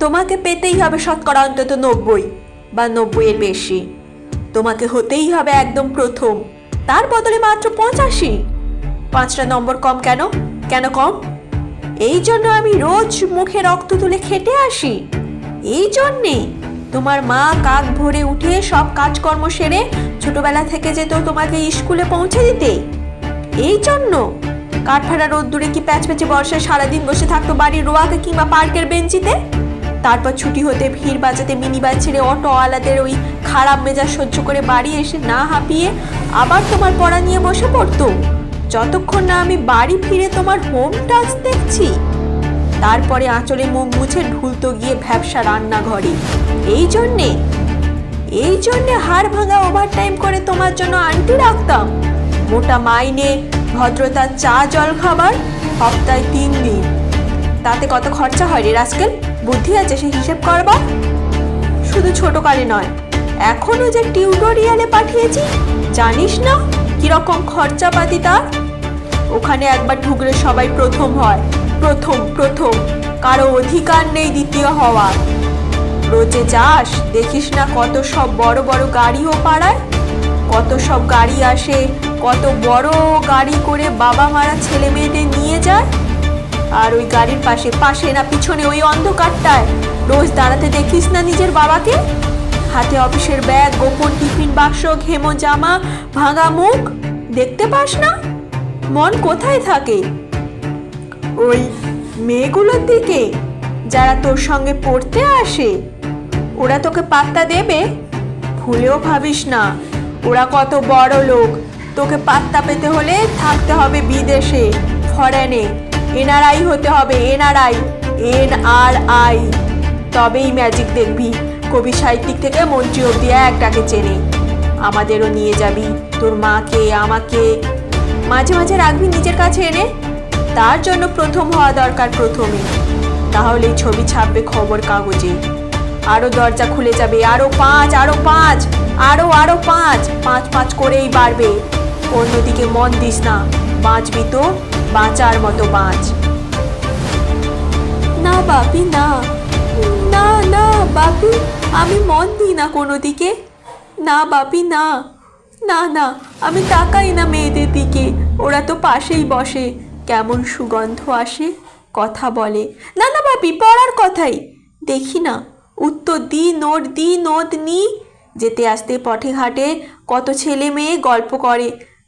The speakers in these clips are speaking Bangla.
তোমাকে পেতেই হবে শতকরা অন্তত নব্বই, বা নব্বইয়ের বেশি। তোমাকে হতেই হবে একদম প্রথম, তার বদলে মাত্র পঁচাশি। পাঁচটা নম্বর কম কেন? কেন কম? এই জন্য আমি রোজ মুখে রক্ত তুলে খেটে আসি। এই জন্যে তোমার মা কাক ভরে উঠে সব কাজকর্ম সেরে ছোটবেলা থেকে যেত তোমাকে স্কুলে পৌঁছে দিতে। এই জন্য কাঠফাড়া রোদ্দুরে কি প্যাচ প্যাচে বর্ষায় সারাদিন বসে থাকতো বাড়ির রোয়াকে কিংবা পার্কের বেঞ্চিতে? তারপর ছুটি হতে ভিড় বাজাতে মিনি বাস ছেড়ে অটোওয়ালাদের ওই খারাপ মেজাজ সহ্য করে বাড়ি এসে না হাঁপিয়ে আবার তোমার পড়া নিয়ে বসে পড়তো? যতক্ষণ না আমি বাড়ি ফিরে তোমার হোম টাচ দেখছি। তারপরে আঁচলে মুখ মুছে ঢুলতো গিয়ে ভ্যাবসা রান্নাঘরে। এই জন্যে এই জন্যে হাড় ভাঙা ওভারটাইম করে তোমার জন্য আন্টি রাখতাম। মোটা মাইনে, ভদ্রতার চা জল খাবার সপ্তাহে তিন দিন। তাতে কত খরচা হয় রে রাস্কেল? বুদ্ধি আছে, সে হিসেব করবার শুধু ছোটকালে নয়, এখনও যে টিউটোরিয়ালে পাঠিয়েছি, জানিস না কীরকম খরচাপাতি তার? ওখানে একবার ঢুকলে সবাই প্রথম হয়, প্রথম প্রথম, কারও অধিকার নেই দ্বিতীয় হওয়ার। রোজে যাস, দেখিস না কত সব বড় বড় গাড়িও পাড়ায়, কত সব গাড়ি আসে, কত বড় গাড়ি করে বাবা মারা ছেলে মেয়েদের নিয়ে যায়। আর ওই গাড়ির পাশে পাশে না, পিছনে ওই অন্ধকারটায়। রোজ দাঁড়াতে দেখিস না নিজের বাবাকে? হাতে অফিসের ব্যাগ, গোপন টিফিন বাক্স, ঘেমো জামা, ভাঙা মুখ, দেখতে পাস না? মন কোথায় থাকে? ওই মেয়েগুলোর দিকে, যারা তোর সঙ্গে পড়তে আসে। ওরা তোকে পাত্তা দেবে? ভুলেও ভাবিস না, ওরা কত বড় লোক তোকে পাত্তা পেতে হলে থাকতে হবে বিদেশে ফরেনে এনআরআই হতে হবে, এনআরআই এন আর আই তবেই ম্যাজিক দেখবি। কবি সাহিত্যিক থেকে মন্ত্রী অব্দি একটাকে চেনে। আমাদেরও নিয়ে যাবি, তোর মাকে, আমাকে। মাঝে মাঝে রাখবি নিজের কাছে এনে। তার জন্য প্রথম হওয়া দরকার প্রথমে। তাহলেই ছবি ছাপবে খবর কাগজে। আরও দরজা খুলে যাবে, আরও পাঁচ আরও পাঁচ, আরও আরও পাঁচ। পাঁচ পাঁচ করেই বাড়বে। অন্যদিকে মন দিস না। বাঁচবি তো। বাঁচার মতো বাঁচ না বাপি, না। না না বাপি, আমি মন দিই না কোনো দিকে। না বাপি, না। না না, আমি তাকাই না মেয়েদের দিকে। ওরা তো পাশেই বসে। কেমন সুগন্ধ আসে, কথা বলে। না না বাপি, পড়ার কথাই। দেখি না। উত্তর দি নোট দি নোট নি যেতে আসতে পথে ঘাটে কত ছেলে মেয়ে গল্প করে।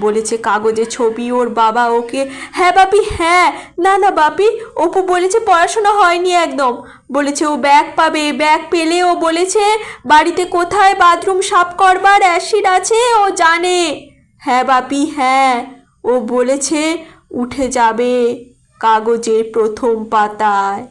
বলেছে কাগজে ছবি ওর বাবা ওকে হ্যাঁ বাপি হ্যাঁ না না বাপি, অপু বলেছে পড়াশোনা হয়নি একদম। বলেছে, ও ব্যাগ পাবে, ব্যাগ পেলে ও বলেছে, বাড়িতে কোথায় বাথরুম সাফ করবার অ্যাসিড আছে ও জানে। হ্যাঁ বাপি হ্যাঁ ও বলেছে, উঠে যাবে কাগজের প্রথম পাতায়।